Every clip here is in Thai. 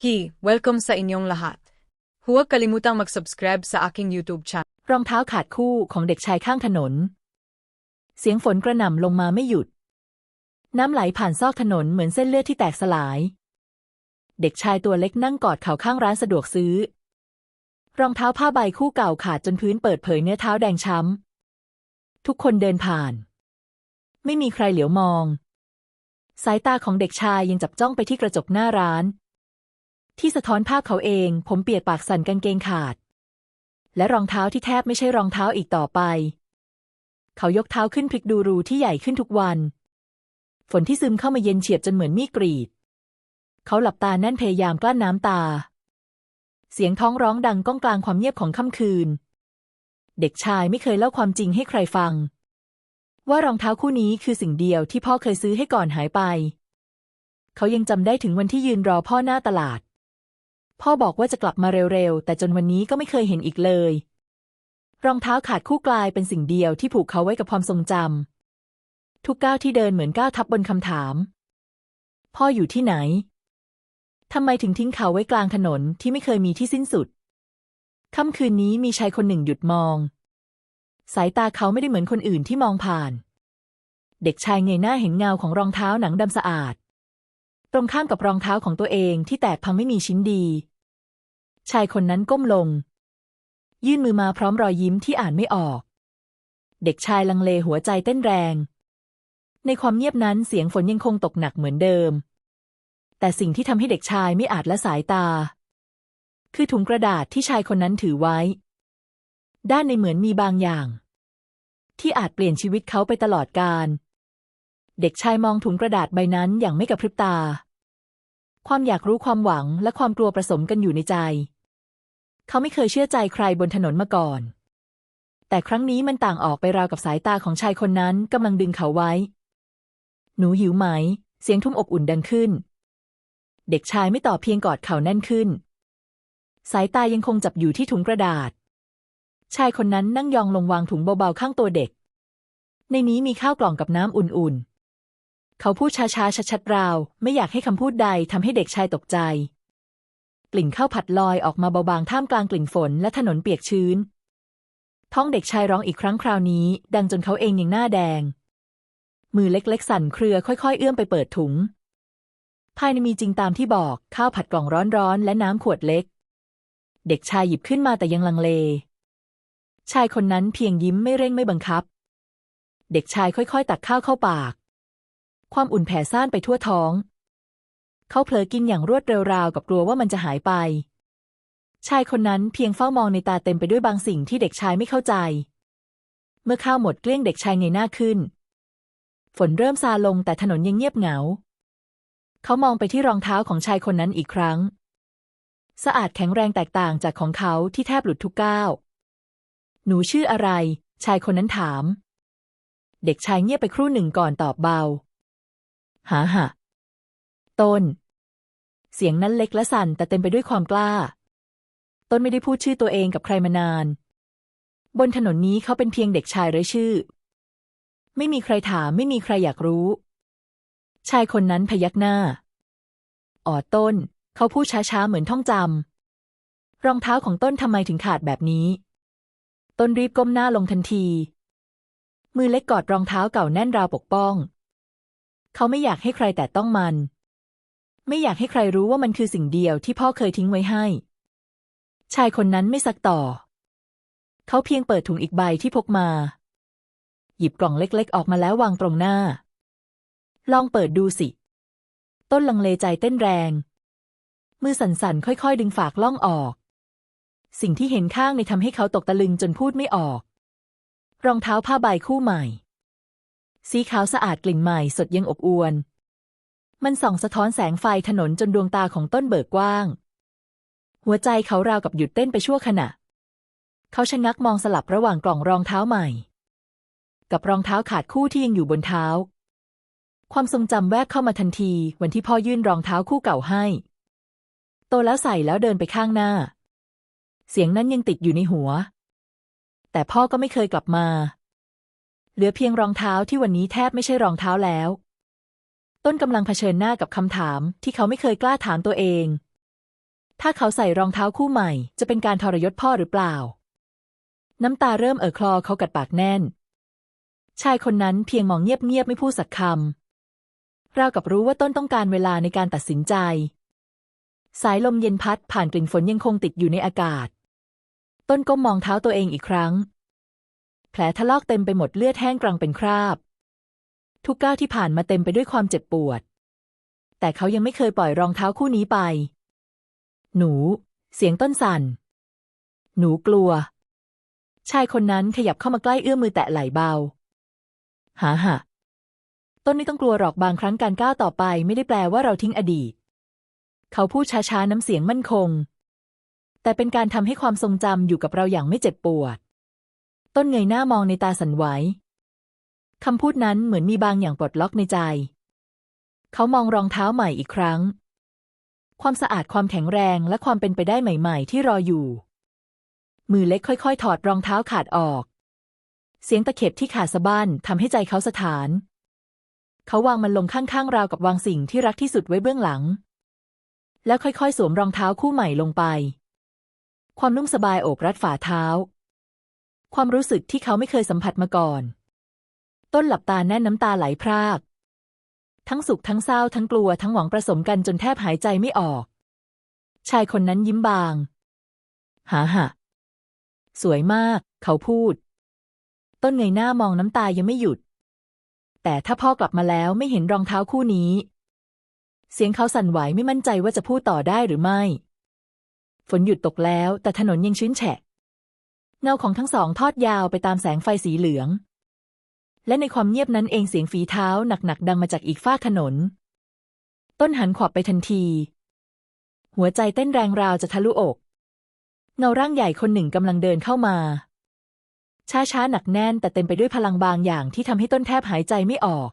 Hi, welcome sa inyong lahat. Huwag kalimutang mag-subscribe sa aking YouTube channel. รองเท้าขาดคู่ของเด็กชายข้างถนน เสียงฝนกระหน่ำลงมาไม่หยุด น้ำไหลผ่านซอกถนนเหมือนเส้นเลือดที่แตกสลาย เด็กชายตัวเล็กนั่งกอดเข่าข้างร้านสะดวกซื้อ รองเท้าผ้าใบคู่เก่าขาดจนพื้นเปิดเผยเนื้อเท้าแดงช้ำ ทุกคนเดินผ่าน ไม่มีใครเหลียวมอง สายตาของเด็กชายยังจับจ้องไปที่กระจกหน้าร้าน ที่สะท้อนภาพเขาเอง ผมเปียกปากสั่นกางเกงขาด และรองเท้าที่แทบไม่ใช่รองเท้าอีกต่อไป เขายกเท้าขึ้นพลิกดูรูที่ใหญ่ขึ้นทุกวัน ฝนที่ซึมเข้ามาเย็นเฉียบจนเหมือนมีกรีด เขาหลับตาแน่นพยายามกลั้นน้ำตา เสียงท้องร้องดังก้องกลางความเงียบของค่ำคืน เด็กชายไม่เคยเล่าความจริงให้ใครฟัง ว่ารองเท้าคู่นี้คือสิ่งเดียวที่พ่อเคยซื้อให้ก่อนหายไป เขายังจำได้ถึงวันที่ยืนรอพ่อหน้าตลาด พ่อบอกว่าจะกลับมาเร็วๆ แต่จนวันนี้ก็ไม่เคยเห็นอีกเลย รองเท้าขาดคู่กลายเป็นสิ่งเดียวที่ผูกเขาไว้กับความทรงจำทุกก้าวที่เดินเหมือนก้าวทับบนคำถาม พ่ออยู่ที่ไหนทำไมถึงทิ้งเขาไว้กลางถนนที่ไม่เคยมีที่สิ้นสุด ค่ำคืนนี้มีชายคนหนึ่งหยุดมอง สายตาเขาไม่ได้เหมือนคนอื่นที่มองผ่าน เด็กชายเงยหน้าเห็นเงาของรองเท้าหนังดำสะอาด ตรงข้ามกับรองเท้าของตัวเองที่แตกพังไม่มีชิ้นดี ชายคนนั้นก้มลง ยื่นมือมาพร้อมรอยยิ้มที่อ่านไม่ออก เด็กชายลังเลหัวใจเต้นแรง ในความเงียบนั้นเสียงฝนยังคงตกหนักเหมือนเดิม แต่สิ่งที่ทำให้เด็กชายไม่อาจละสายตา คือถุงกระดาษที่ชายคนนั้นถือไว้ ด้านในเหมือนมีบางอย่าง ที่อาจเปลี่ยนชีวิตเขาไปตลอดกาลเด็กชายมองถุงกระดาษใบนั้นอย่างไม่กระพริบตา ความอยากรู้ความหวังและความกลัวผสมกันอยู่ในใจ เขาไม่เคยเชื่อใจใครบนถนนมาก่อน แต่ครั้งนี้มันต่างออกไปราวกับสายตาของชายคนนั้นกำลังดึงเขาไว้ หนูหิวไหม เสียงทุ่มอบอุ่นดังขึ้น เด็กชายไม่ตอบเพียงกอดเขาแน่นขึ้น สายตายังคงจับอยู่ที่ถุงกระดาษ ชายคนนั้นนั่งยองลงวางถุงเบาๆข้างตัวเด็ก ในนี้มีข้าวกล่องกับน้ำอุ่นๆ เขาพูดช้าๆ ชัดๆ ราว ไม่อยากให้คำพูดใดทำให้เด็กชายตกใจ กลิ่นข้าวผัดลอยออกมาเบาบางท่ามกลางกลิ่นฝนและถนนเปียกชื้น ท้องเด็กชายร้องอีกครั้งคราวนี้ ดังจนเขาเองยังหน้าแดง มือเล็กๆ สั่นเครือค่อยๆ เอื้อมไปเปิดถุง ภายในมีจริงตามที่บอกข้าวผัดกล่องร้อนๆ และน้ำขวดเล็ก เด็กชายหยิบขึ้นมาแต่ยังลังเล ชายคนนั้นเพียงยิ้มไม่เร่งไม่บังคับ เด็กชายค่อยๆ ตักข้าวเข้าปาก ความอุ่นแผ่ซ่านไปทั่วท้อง เขาเผลอกินอย่างรวดเร็วราวกับกลัวว่ามันจะหายไป ชายคนนั้นเพียงเฝ้ามองในตาเต็มไปด้วยบางสิ่งที่เด็กชายไม่เข้าใจ เมื่อข้าวหมดเกลี้ยงเด็กชายเงยหน้าขึ้น ฝนเริ่มซาลงแต่ถนนยังเงียบเหงา เขามองไปที่รองเท้าของชายคนนั้นอีกครั้ง สะอาดแข็งแรงแตกต่างจากของเขาที่แทบหลุดทุกก้าว หนูชื่ออะไร ชายคนนั้นถาม เด็กชายเงียบไปครู่หนึ่งก่อนตอบเบา หาหะต้น เสียงนั้นเล็กและสั่นแต่เต็มไปด้วยความกล้า ต้นไม่ได้พูดชื่อตัวเองกับใครมานาน บนถนนนี้เขาเป็นเพียงเด็กชายไร้ชื่อ ไม่มีใครถามไม่มีใครอยากรู้ ชายคนนั้นพยักหน้าอ๋อต้น เขาพูดช้าๆเหมือนท่องจำรองเท้าของต้นทำไมถึงขาดแบบนี้ ต้นรีบก้มหน้าลงทันที มือเล็กกอดรองเท้าเก่าแน่นราวปกป้อง เขาไม่อยากให้ใครแตะต้องมัน ไม่อยากให้ใครรู้ว่ามันคือสิ่งเดียวที่พ่อเคยทิ้งไว้ให้ ชายคนนั้นไม่ซักต่อ เขาเพียงเปิดถุงอีกใบที่พกมา หยิบกล่องเล็กๆ ออกมาแล้ววางตรงหน้า ลองเปิดดูสิ ต้นลังเลใจเต้นแรง มือสั่นๆ ค่อยๆ ดึงฝากล่องออก สิ่งที่เห็นข้างในทำให้เขาตกตะลึงจนพูดไม่ออก รองเท้าผ้าใบคู่ใหม่ สีขาวสะอาดกลิ่นใหม่สดยังอบอวลมันส่องสะท้อนแสงไฟถนนจนดวงตาของต้นเบิกกว้าง หัวใจเขาราวกับหยุดเต้นไปชั่วขณะ เขาชะงักมองสลับระหว่างกล่องรองเท้าใหม่ กับรองเท้าขาดคู่ที่ยังอยู่บนเท้า ความทรงจำแวบเข้ามาทันทีวันที่พ่อยื่นรองเท้าคู่เก่าให้ โตแล้วใส่แล้วเดินไปข้างหน้า เสียงนั้นยังติดอยู่ในหัว แต่พ่อก็ไม่เคยกลับมา เหลือเพียงรองเท้าที่วันนี้แทบไม่ใช่รองเท้าแล้ว ต้นกำลังเผชิญหน้ากับคำถามที่เขาไม่เคยกล้าถามตัวเอง ถ้าเขาใส่รองเท้าคู่ใหม่ จะเป็นการทรยศพ่อหรือเปล่า น้ำตาเริ่มเอ่อคลอเขากัดปากแน่น ชายคนนั้นเพียงมองเงียบๆไม่พูดสักคำราวกับรู้ว่าต้นต้องการเวลาในการตัดสินใจ สายลมเย็นพัดผ่านกลิ่นฝนยังคงติดอยู่ในอากาศ ต้นก้มมองเท้าตัวเองอีกครั้ง แผลถลอกเต็มไปหมดเลือดแห้งกรังเป็นคราบ ทุกก้าวที่ผ่านมาเต็มไปด้วยความเจ็บปวด แต่เขายังไม่เคยปล่อยรองเท้าคู่นี้ไป หนู เสียงต้นสั่น หนูกลัว ชายคนนั้นขยับเข้ามาใกล้เอื้อมมือแตะไหล่เบา หาหะต้นไม่ต้องกลัวหรอกบางครั้งการก้าวต่อไปไม่ได้แปลว่าเราทิ้งอดีต เขาพูดช้าๆน้ำเสียงมั่นคง แต่เป็นการทำให้ความทรงจำอยู่กับเราอย่างไม่เจ็บปวด ต้นเงยหน้ามองในตาสันไหวคำพูดนั้นเหมือนมีบางอย่างปลดล็อกในใจ เขามองรองเท้าใหม่อีกครั้ง ความสะอาดความแข็งแรงและความเป็นไปได้ใหม่ ๆ ที่รออยู่ มือเล็กค่อย ๆ ถอดรองเท้าขาดออก เสียงตะเข็บที่ขาดสะบั้นทำให้ใจเขาสถาน เขาวางมันลงข้างๆราวกับวางสิ่งที่รักที่สุดไว้เบื้องหลัง แล้วค่อยๆ สวมรองเท้าคู่ใหม่ลงไป ความนุ่มสบายโอบรัดฝ่าเท้า ความรู้สึกที่เขาไม่เคยสัมผัสมาก่อน ต้นหลับตาแน่นน้ำตาไหลพราก ทั้งสุขทั้งเศร้าทั้งกลัวทั้งหวังผสมกันจนแทบหายใจไม่ออก ชายคนนั้นยิ้มบาง หาหะ สวยมาก เขาพูด ต้นเงยหน้ามองน้ำตายังไม่หยุด แต่ถ้าพ่อกลับมาแล้วไม่เห็นรองเท้าคู่นี้ เสียงเขาสั่นไหวไม่มั่นใจว่าจะพูดต่อได้หรือไม่ ฝนหยุดตกแล้ว แต่ถนนยังชื้นแฉะ เงาของทั้งสองทอดยาวไปตามแสงไฟสีเหลือง และในความเงียบนั้นเองเสียงฝีเท้าหนักๆดังมาจากอีกฝ้าถนน ต้นหันขวับไปทันที หัวใจเต้นแรงราวจะทะลุอก เงาร่างใหญ่คนหนึ่งกำลังเดินเข้ามา ช้าๆหนักแน่นแต่เต็มไปด้วยพลังบางอย่างที่ทำให้ต้นแทบหายใจไม่ออก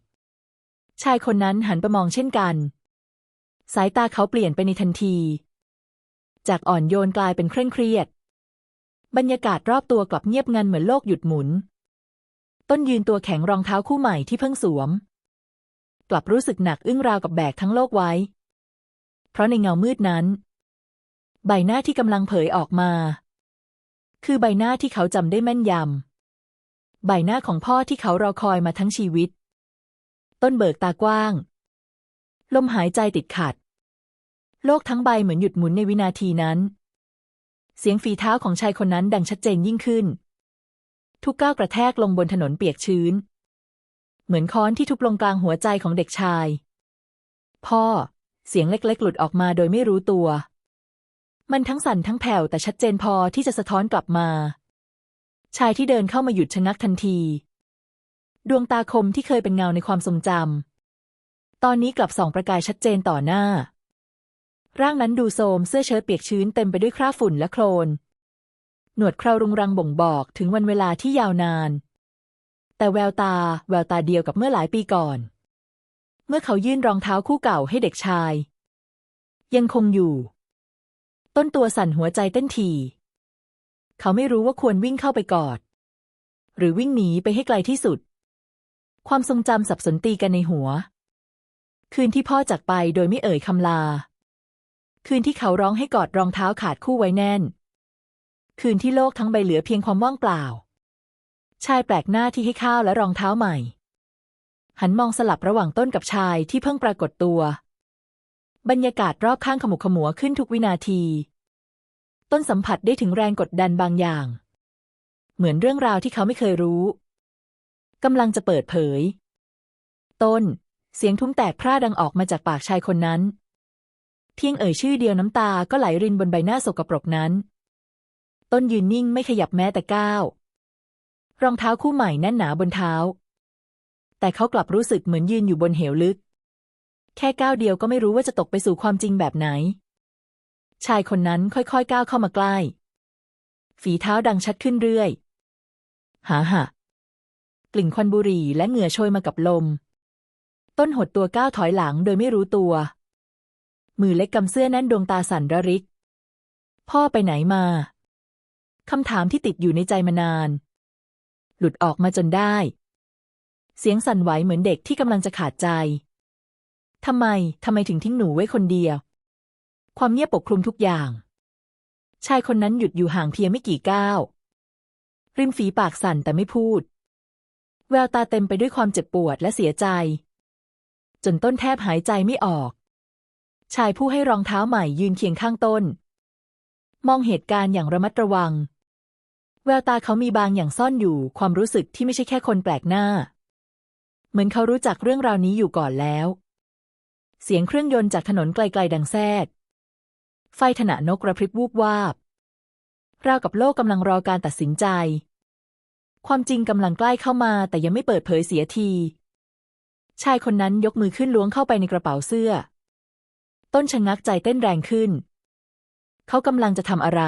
ชายคนนั้นหันไปมองเช่นกัน สายตาเขาเปลี่ยนไปในทันที จากอ่อนโยนกลายเป็นเคร่งเครียด บรรยากาศรอบตัวกลับเงียบงันเหมือนโลกหยุดหมุน ต้นยืนตัวแข็งรองเท้าคู่ใหม่ที่เพิ่งสวม กลับรู้สึกหนักอึ้งราวกับแบกทั้งโลกไว้ เพราะในเงามืดนั้น ใบหน้าที่กำลังเผยออกมา คือใบหน้าที่เขาจำได้แม่นยำ ใบหน้าของพ่อที่เขารอคอยมาทั้งชีวิต ต้นเบิกตากว้าง ลมหายใจติดขัด โลกทั้งใบเหมือนหยุดหมุนในวินาทีนั้น เสียงฝีเท้าของชายคนนั้นดังชัดเจนยิ่งขึ้น ทุกก้าวกระแทกลงบนถนนเปียกชื้น เหมือนค้อนที่ทุบลงกลางหัวใจของเด็กชาย พ่อ เสียงเล็กๆ หลุดออกมาโดยไม่รู้ตัว มันทั้งสั่นทั้งแผ่วแต่ชัดเจนพอที่จะสะท้อนกลับมา ชายที่เดินเข้ามาหยุดชะงักทันที ดวงตาคมที่เคยเป็นเงาในความทรงจำตอนนี้กลับส่องประกายชัดเจนต่อหน้า ร่างนั้นดูโทรมเสื้อเชิ้ตเปียกชื้นเต็มไปด้วยคราบฝุ่นและโคลน หนวดเครารุงรังบ่งบอกถึงวันเวลาที่ยาวนาน แต่แววตาแววตาเดียวกับเมื่อหลายปีก่อน เมื่อเขายื่นรองเท้าคู่เก่าให้เด็กชาย ยังคงอยู่ ต้นตัวสั่นหัวใจเต้นถี่เขาไม่รู้ว่าควรวิ่งเข้าไปกอด หรือวิ่งหนีไปให้ไกลที่สุด ความทรงจำสับสนตีกันในหัว คืนที่พ่อจากไปโดยไม่เอ่ยคำลา คืนที่เขาร้องให้กอดรองเท้าขาดคู่ไว้แน่น คืนที่โลกทั้งใบเหลือเพียงความว่างเปล่า ชายแปลกหน้าที่ให้ข้าวและรองเท้าใหม่ หันมองสลับระหว่างต้นกับชายที่เพิ่งปรากฏตัว บรรยากาศรอบข้างขมุกขมัวขึ้นทุกวินาที ต้นสัมผัสได้ถึงแรงกดดันบางอย่าง เหมือนเรื่องราวที่เขาไม่เคยรู้กำลังจะเปิดเผย ต้น เสียงทุ้มแตกพร่าดังออกมาจากปากชายคนนั้น เพียงเอ่ยชื่อเดียวน้ำตาก็ไหลรินบนใบหน้าสกปรกนั้น ต้นยืนนิ่งไม่ขยับแม้แต่ก้าวรองเท้าคู่ใหม่แน่นหนาบนเท้า แต่เขากลับรู้สึกเหมือนยืนอยู่บนเหวลึก แค่ก้าวเดียวก็ไม่รู้ว่าจะตกไปสู่ความจริงแบบไหน ชายคนนั้นค่อยๆก้าวเข้ามาใกล้ ฝีเท้าดังชัดขึ้นเรื่อย หาหะกลิ่นควันบุหรี่และเหงื่อโชยมากับลม ต้นหดตัวก้าวถอยหลังโดยไม่รู้ตัว มือเล็กกำเสื้อแน่นดวงตาสั่นระริก พ่อไปไหนมา คำถามที่ติดอยู่ในใจมานาน หลุดออกมาจนได้ เสียงสั่นไหวเหมือนเด็กที่กำลังจะขาดใจทำไม ทำไมถึงทิ้งหนูไว้คนเดียว ความเงียบปกคลุมทุกอย่าง ชายคนนั้นหยุดอยู่ห่างเพียงไม่กี่ก้าว ริมฝีปากสั่นแต่ไม่พูด แววตาเต็มไปด้วยความเจ็บปวดและเสียใจ จนต้นแทบหายใจไม่ออก ชายผู้ให้รองเท้าใหม่ยืนเคียงข้างต้น มองเหตุการณ์อย่างระมัดระวัง แววตาเขามีบางอย่างซ่อนอยู่ความรู้สึกที่ไม่ใช่แค่คนแปลกหน้า เหมือนเขารู้จักเรื่องราวนี้อยู่ก่อนแล้ว เสียงเครื่องยนต์จากถนนไกลๆดังแซดไฟถนะนกกระพริบวูบวาบราวกับโลกกำลังรอการตัดสินใจ ความจริงกำลังใกล้เข้ามาแต่ยังไม่เปิดเผยเสียที ชายคนนั้นยกมือขึ้นล้วงเข้าไปในกระเป๋าเสื้อ ต้นชะงักใจเต้นแรงขึ้น เขากำลังจะทำอะไร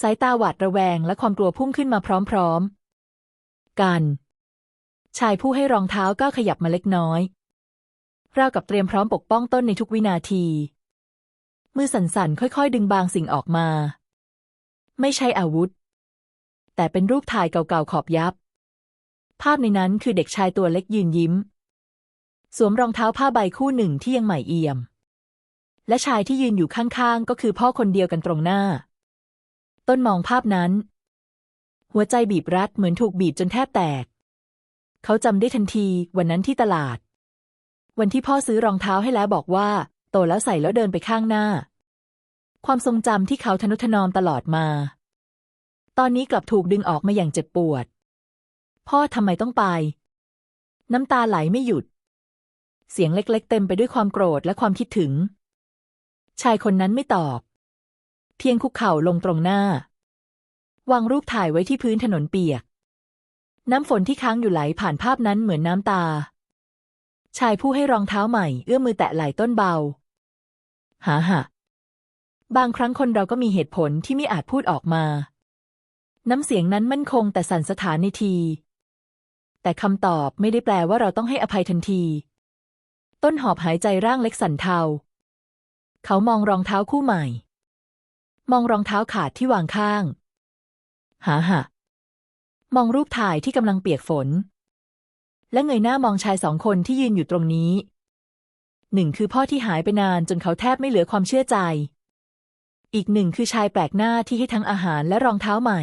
สายตาหวาดระแวงและความกลัวพุ่งขึ้นมาพร้อมๆ กัน ชายผู้ให้รองเท้าก้าวขยับมาเล็กน้อยราวกับเตรียมพร้อมปกป้องต้นในทุกวินาที มือสั่นๆ ค่อยๆ ดึงบางสิ่งออกมา ไม่ใช่อาวุธ แต่เป็นรูปถ่ายเก่าๆ ขอบยับ ภาพในนั้นคือเด็กชายตัวเล็กยืนยิ้ม สวมรองเท้าผ้าใบคู่หนึ่งที่ยังใหม่เอี่ยม และชายที่ยืนอยู่ข้างๆ ก็คือพ่อคนเดียวกันตรงหน้า ต้นมองภาพนั้น หัวใจบีบรัดเหมือนถูกบีบจนแทบแตก เขาจำได้ทันทีวันนั้นที่ตลาด วันที่พ่อซื้อรองเท้าให้แล้วบอกว่า โตแล้วใส่แล้วเดินไปข้างหน้า ความทรงจำที่เขาทนุถนอมตลอดมา ตอนนี้กลับถูกดึงออกมาอย่างเจ็บปวด พ่อทำไมต้องไป น้ำตาไหลไม่หยุดเสียงเล็ก ๆ เต็มไปด้วยความโกรธและความคิดถึง ชายคนนั้นไม่ตอบ เพียงคุกเข่าลงตรงหน้า วางรูปถ่ายไว้ที่พื้นถนนเปียก น้ำฝนที่ค้างอยู่ไหลผ่านภาพนั้นเหมือนน้ำตา ชายผู้ให้รองเท้าใหม่เอื้อมมือแตะไหล่ต้นเบา หาหะบางครั้งคนเราก็มีเหตุผลที่ไม่อาจพูดออกมา น้ำเสียงนั้นมั่นคงแต่สั่นสถานในที แต่คำตอบไม่ได้แปลว่าเราต้องให้อภัยทันที ต้นหอบหายใจร่างเล็กสั่นเทา เขามองรองเท้าคู่ใหม่ มองรองเท้าขาดที่วางข้าง หาหะมองรูปถ่ายที่กำลังเปียกฝน และเงยหน้ามองชายสองคนที่ยืนอยู่ตรงนี้หนึ่งคือพ่อที่หายไปนานจนเขาแทบไม่เหลือความเชื่อใจ อีกหนึ่งคือชายแปลกหน้าที่ให้ทั้งอาหารและรองเท้าใหม่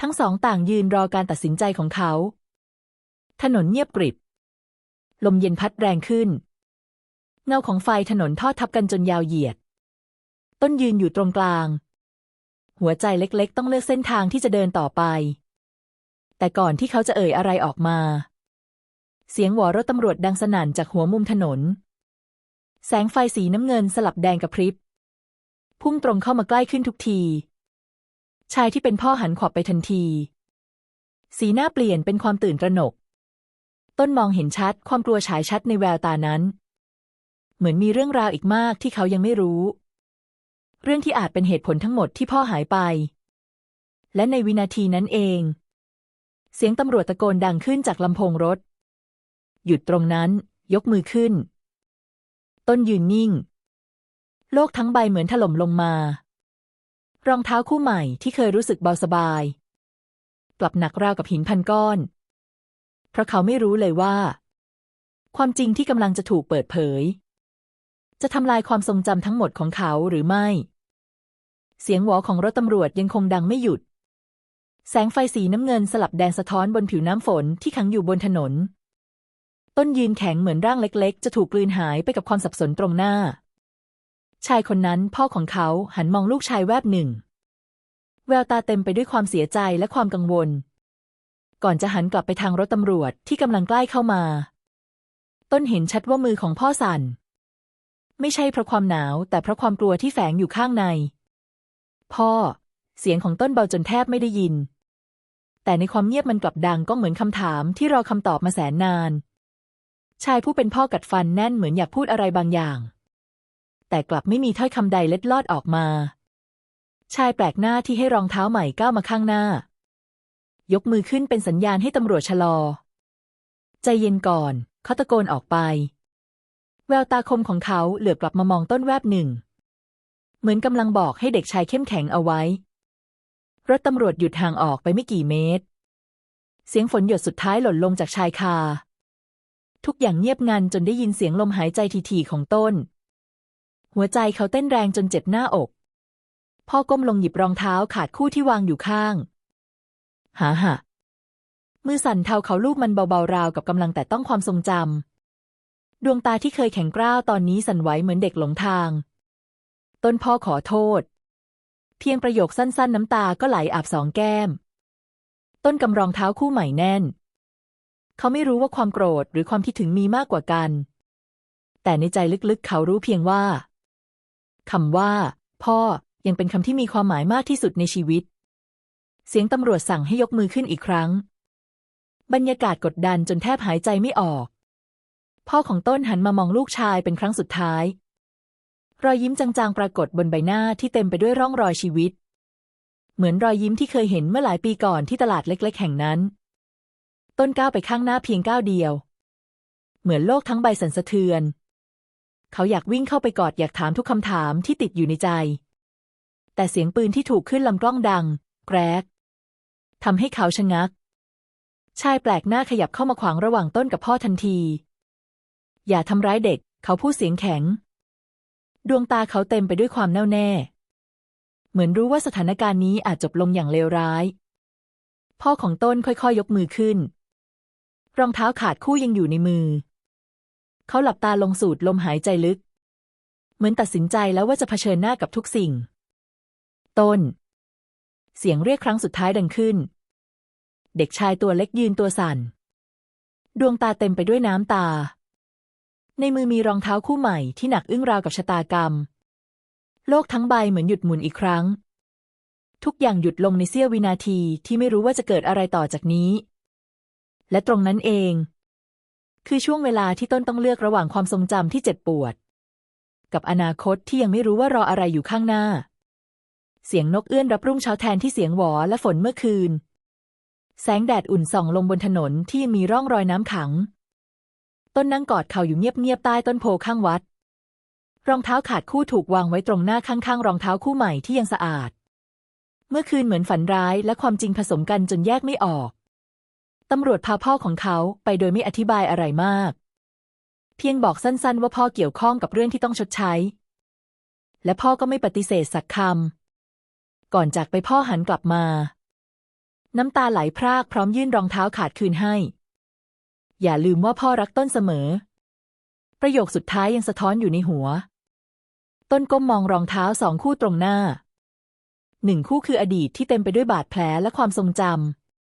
ทั้งสองต่างยืนรอการตัดสินใจของเขา ถนนเงียบกริบ ลมเย็นพัดแรงขึ้น เงาของไฟถนนทอดทับกันจนยาวเหยียด ต้นยืนอยู่ตรงกลาง หัวใจเล็กๆ ต้องเลือกเส้นทางที่จะเดินต่อไป แต่ก่อนที่เขาจะเอ่ยอะไรออกมา เสียงหวอรถตำรวจดังสนั่นจากหัวมุมถนน แสงไฟสีน้ำเงินสลับแดงกับพริบ พุ่งตรงเข้ามาใกล้ขึ้นทุกที ชายที่เป็นพ่อหันขวับไปทันที สีหน้าเปลี่ยนเป็นความตื่นตระหนก ต้นมองเห็นชัดความกลัวฉายชัดในแววตานั้น เหมือนมีเรื่องราวอีกมากที่เขายังไม่รู้ เรื่องที่อาจเป็นเหตุผลทั้งหมดที่พ่อหายไป และในวินาทีนั้นเอง เสียงตำรวจตะโกนดังขึ้นจากลำโพงรถ หยุดตรงนั้น ยกมือขึ้น ต้นยืนนิ่ง โลกทั้งใบเหมือนถล่มลงมา รองเท้าคู่ใหม่ที่เคยรู้สึกเบาสบาย กลับหนักราวกับหินพันก้อน เพราะเขาไม่รู้เลยว่าความจริงที่กำลังจะถูกเปิดเผย จะทำลายความทรงจำทั้งหมดของเขาหรือไม่ เสียงหวอของรถตำรวจยังคงดังไม่หยุด แสงไฟสีน้ำเงินสลับแดงสะท้อนบนผิวน้ำฝนที่ขังอยู่บนถนน ต้นยืนแข็งเหมือนร่างเล็กๆ จะถูกกลืนหายไปกับความสับสนตรงหน้า ชายคนนั้นพ่อของเขาหันมองลูกชายแวบหนึ่ง แววตาเต็มไปด้วยความเสียใจและความกังวล ก่อนจะหันกลับไปทางรถตำรวจที่กำลังใกล้เข้ามา ต้นเห็นชัดว่ามือของพ่อสั่น ไม่ใช่เพราะความหนาว แต่เพราะความกลัวที่แฝงอยู่ข้างใน พ่อ เสียงของต้นเบาจนแทบไม่ได้ยิน แต่ในความเงียบมันกลับดังก็เหมือนคำถามที่รอคำตอบมาแสนนาน ชายผู้เป็นพ่อกัดฟันแน่นเหมือนอยากพูดอะไรบางอย่าง แต่กลับไม่มีถ้อยคำใดเล็ดลอดออกมา ชายแปลกหน้าที่ให้รองเท้าใหม่ก้าวมาข้างหน้า ยกมือขึ้นเป็นสัญญาณให้ตำรวจชะลอ ใจเย็นก่อนเขาตะโกนออกไป แววตาคมของเขาเหลือบกลับมามองต้นแวบหนึ่ง เหมือนกำลังบอกให้เด็กชายเข้มแข็งเอาไว้ รถตำรวจหยุดห่างออกไปไม่กี่เมตร เสียงฝนหยดสุดท้ายหล่นลงจากชายคา ทุกอย่างเงียบงันจนได้ยินเสียงลมหายใจทีๆของต้น หัวใจเขาเต้นแรงจนเจ็บหน้าอก พ่อก้มลงหยิบรองเท้าขาดคู่ที่วางอยู่ข้าง หาหะมือสั่นเทาเขาลูกมันเบาๆราวกับกำลังแต่ต้องความทรงจำ ดวงตาที่เคยแข็งกร้าวตอนนี้สั่นไหวเหมือนเด็กหลงทาง ต้นพ่อขอโทษ เพียงประโยคสั้น ๆ น้ำตาก็ไหลอาบสองแก้ม ต้นกำรองเท้าคู่ใหม่แน่น เขาไม่รู้ว่าความโกรธหรือความคิดถึงมีมากกว่ากัน แต่ในใจลึกๆ เขารู้เพียงว่าคำว่า พ่อยังเป็นคำที่มีความหมายมากที่สุดในชีวิต เสียงตำรวจสั่งให้ยกมือขึ้นอีกครั้ง บรรยากาศกดดันจนแทบหายใจไม่ออก พ่อของต้นหันมามองลูกชายเป็นครั้งสุดท้าย รอยยิ้มจางๆปรากฏบนใบหน้าที่เต็มไปด้วยร่องรอยชีวิต เหมือนรอยยิ้มที่เคยเห็นเมื่อหลายปีก่อนที่ตลาดเล็ก ๆ แห่งนั้น ต้นก้าวไปข้างหน้าเพียงก้าวเดียว เหมือนโลกทั้งใบสั่นสะเทือน เขาอยากวิ่งเข้าไปกอดอยากถามทุกคำถามที่ติดอยู่ในใจ แต่เสียงปืนที่ถูกขึ้นลำกล้องดัง แกรกทำให้เขาชะงัก ชายแปลกหน้าขยับเข้ามาขวางระหว่างต้นกับพ่อทันที อย่าทำร้ายเด็ก เขาพูดเสียงแข็ง ดวงตาเขาเต็มไปด้วยความแน่วแน่ เหมือนรู้ว่าสถานการณ์นี้อาจจบลงอย่างเลวร้าย พ่อของต้นค่อยๆยยกมือขึ้น รองเท้าขาดคู่ยังอยู่ในมือ เขาหลับตาลงสูดลมหายใจลึก เหมือนตัดสินใจแล้วว่าจะเผชิญหน้ากับทุกสิ่ง ต้น เสียงเรียกครั้งสุดท้ายดังขึ้น เด็กชายตัวเล็กยืนตัวสั่นดวงตาเต็มไปด้วยน้ำตา ในมือมีรองเท้าคู่ใหม่ที่หนักอึ้งราวกับชะตากรรม โลกทั้งใบเหมือนหยุดหมุนอีกครั้ง ทุกอย่างหยุดลงในเสี้ยววินาทีที่ไม่รู้ว่าจะเกิดอะไรต่อจากนี้ และตรงนั้นเอง คือช่วงเวลาที่ต้นต้องเลือกระหว่างความทรงจำที่เจ็บปวด กับอนาคตที่ยังไม่รู้ว่ารออะไรอยู่ข้างหน้า เสียงนกเอื้อนรับรุ่งเช้าแทนที่เสียงหวอและฝนเมื่อคืน แสงแดดอุ่นส่องลงบนถนนที่มีร่องรอยน้ำขัง ต้นนั่งกอดเข่าอยู่เงียบๆใต้ต้นโพข้างวัด รองเท้าขาดคู่ถูกวางไว้ตรงหน้าข้างๆ รองเท้าคู่ใหม่ที่ยังสะอาด เมื่อคืนเหมือนฝันร้ายและความจริงผสมกันจนแยกไม่ออก ตำรวจพาพ่อของเขาไปโดยไม่อธิบายอะไรมาก เพียงบอกสั้นๆ ว่าพ่อเกี่ยวข้องกับเรื่องที่ต้องชดใช้ และพ่อก็ไม่ปฏิเสธสักคำก่อนจากไปพ่อหันกลับมา น้ำตาไหลพรากพร้อมยื่นรองเท้าขาดคืนให้ อย่าลืมว่าพ่อรักต้นเสมอ ประโยคสุดท้ายยังสะท้อนอยู่ในหัว ต้นก้มมองรองเท้าสองคู่ตรงหน้า หนึ่งคู่คืออดีตที่เต็มไปด้วยบาดแผลและความทรงจ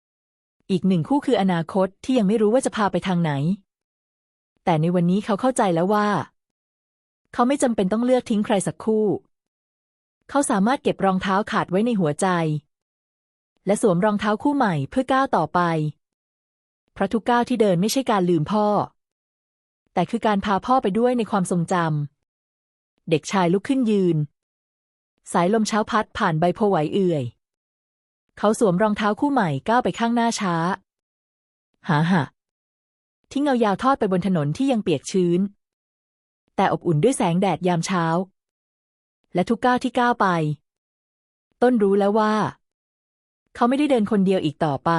ำ อีกหนึ่งคู่คืออนาคตที่ยังไม่รู้ว่าจะพาไปทางไหน แต่ในวันนี้เขาเข้าใจแล้วว่า เขาไม่จำเป็นต้องเลือกทิ้งใครสักคู่ เขาสามารถเก็บรองเท้าขาดไว้ในหัวใจ และสวมรองเท้าคู่ใหม่เพื่อก้าวต่อไป เพราะทุกก้าวที่เดินไม่ใช่การลืมพ่อ แต่คือการพาพ่อไปด้วยในความทรงจำ เด็กชายลุกขึ้นยืน สายลมเช้าพัดผ่านใบโพไหวเอื่อย เขาสวมรองเท้าคู่ใหม่ก้าวไปข้างหน้าช้า หาหะทิ้งเงายาวทอดไปบนถนนที่ยังเปียกชื้น แต่อบอุ่นด้วยแสงแดดยามเช้า และทุกก้าวที่ก้าวไป ต้นรู้แล้วว่า เขาไม่ได้เดินคนเดียวอีกต่อไป